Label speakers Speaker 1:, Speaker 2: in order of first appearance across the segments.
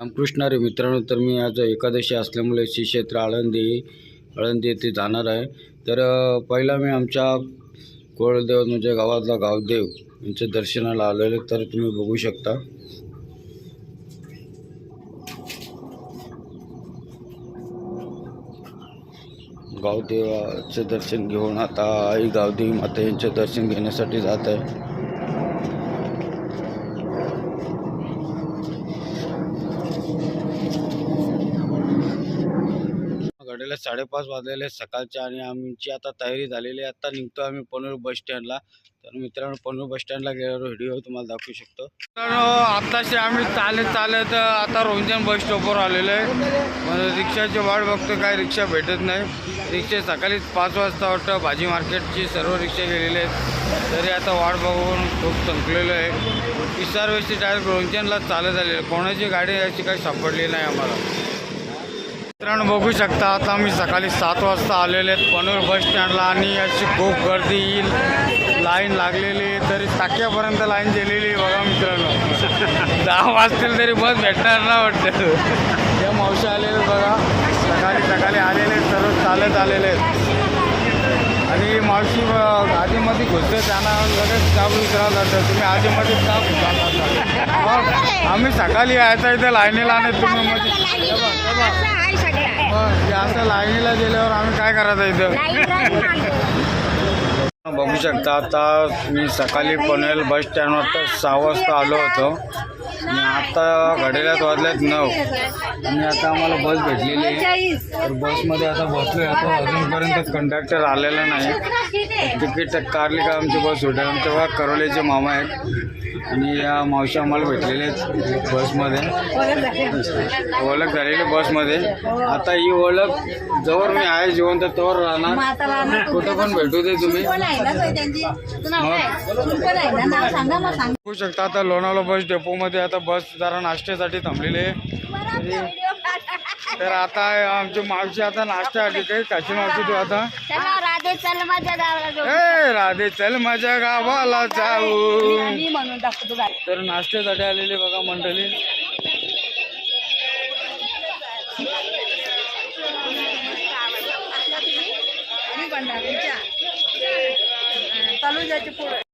Speaker 1: रामकृष्ण रे मित्रांनो तर मी आज एकादशी असल्यामुळे श्री क्षेत्र आळंदी आळंदी येथे जाणार आहे. तर पहिला मी आमच्या कोळदेव म्हणजे गावातला गावदेव यांच्या दर्शनाला आलेले तर तुम्ही बघू शकता. गावदेवाचं दर्शन घेऊन आता आई गावदेवी माता यांचं दर्शन घेण्यासाठी जात आहे. वाजलेले साडेपाच वाजलेले सकाळच्या आणि आमची आता तयारी झालेली आहे. आता निघतो आम्ही पनवेल बस स्टँडला. तर मित्रांनो पनवेल बस स्टँडला गेल्यावर व्हिडिओ तुम्हाला दाखवू शकतो. मित्रांनो आत्ताशी आम्ही चालत चालत आता रोंजन बस स्टॉपवर आलेलो आहे. म्हणजे रिक्षाची वाट बघतो काय रिक्षा भेटत नाही. रिक्षा सकाळीच पाच वाजता वाटतं. भाजी मार्केटची सर्व रिक्षा गेलेले आहेत. तरी आता वाट बघून खूप संपलेलो आहे. इसार वेळची डायरेक्ट रोंजनला चालत आलेलं कोणाची गाडी याची काही सापडली नाही आम्हाला. मित्रांनो बघू शकता आता मी सकाळी सात वाजता आलेले आहेत पनवेल बस स्टँडला आणि अशी खूप गर्दी येईल. लाईन लागलेली तरी टाक्यापर्यंत लाईन गेलेली आहे बघा मित्रांनो. दहा वाजतील तरी बस भेटणार ना वाटतं. या मावशी आलेले बघा. सकाळी सकाळी आलेले सर्व चालत आलेले आहेत. मावशी आधीमध्ये घुसते त्यांना लगेच काम विचारावं लागतं. तुम्ही आधीमध्ये का मग आम्ही सकाळी यायचं इथे लाईनीला आणि तुम्ही हे असं लाईनीला गेल्यावर आम्ही काय करायचं इथं? बघू शकता आता मी सकाळी पनवेल बस स्टँडवर तर सहा वाजता आलो होतो. आणि आता घड्याळ्यात वाजल्यात नऊ. आणि आता आम्हाला बस भेटलेली आहे. तर बसमध्ये आता बसलोय. आता अजूनपर्यंत कंडक्टर आलेला नाही. तिकीट काढली का आमची बस सुटेल आमच्या बघा करोलेचे मामा आहेत. आणि या मावशी आम्हाला भेटलेले बसमध्ये. ओळख झालेली बसमध्ये. आता ही ओळख जवळ मी आहे जिवंत तोवर राहणार. कुठं पण भेटू दे तुम्ही. बघू शकता आता लोणावळा बस डेपोमध्ये आता बस जरा नाश्त्यासाठी थांबलेली आहे. तरी- आता आमची मावशी आता नाश्त्यासाठी काही काशी मावशी तू आता?
Speaker 2: राधे चल माझ्या गावाला
Speaker 1: राधे चल माझ्या गावाला जाऊ.
Speaker 2: म्हणून दाखवतो.
Speaker 1: तर नाश्त्यासाठी आलेले बघा मंडळी.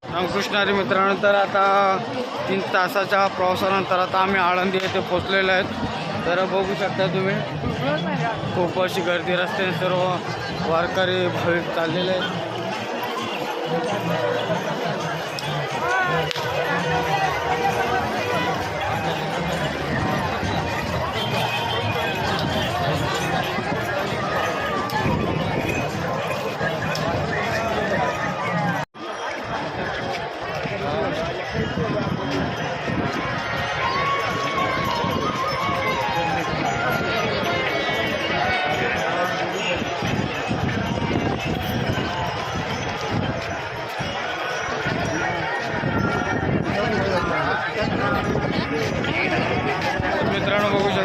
Speaker 1: रामकृष्णारी मित्रांनो तर आता तीन तासाच्या प्रवासानंतर आता आम्ही आळंदी येथे पोचलेलो आहेत. तर बघू शकता तुम्ही. खूप अशी गर्दी रस्ते सर्व वारकरी भाविक चाललेले आहेत.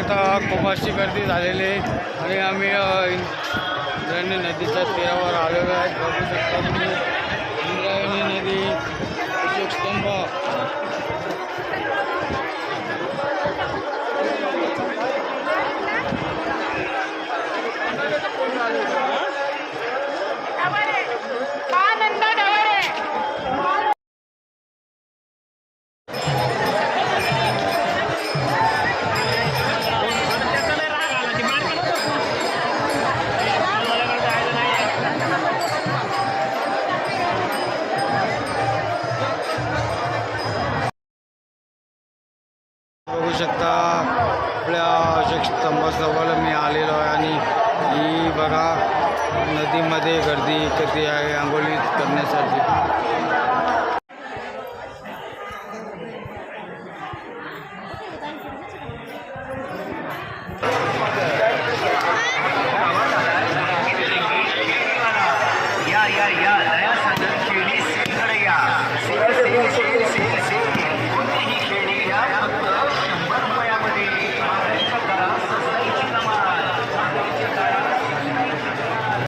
Speaker 1: आता खूप अशी गर्दी झालेली आहे. आणि आम्ही इंद्रायणी नदीच्या तीरावर आलेलो आहे. बघू शकता तुम्ही. बघू शकता. आपल्या अशोक स्तंभाजवळ मी आलेलो आहे आणि ही बघा नदीमध्ये गर्दी कधी आहे आंघोळी करण्यासाठी.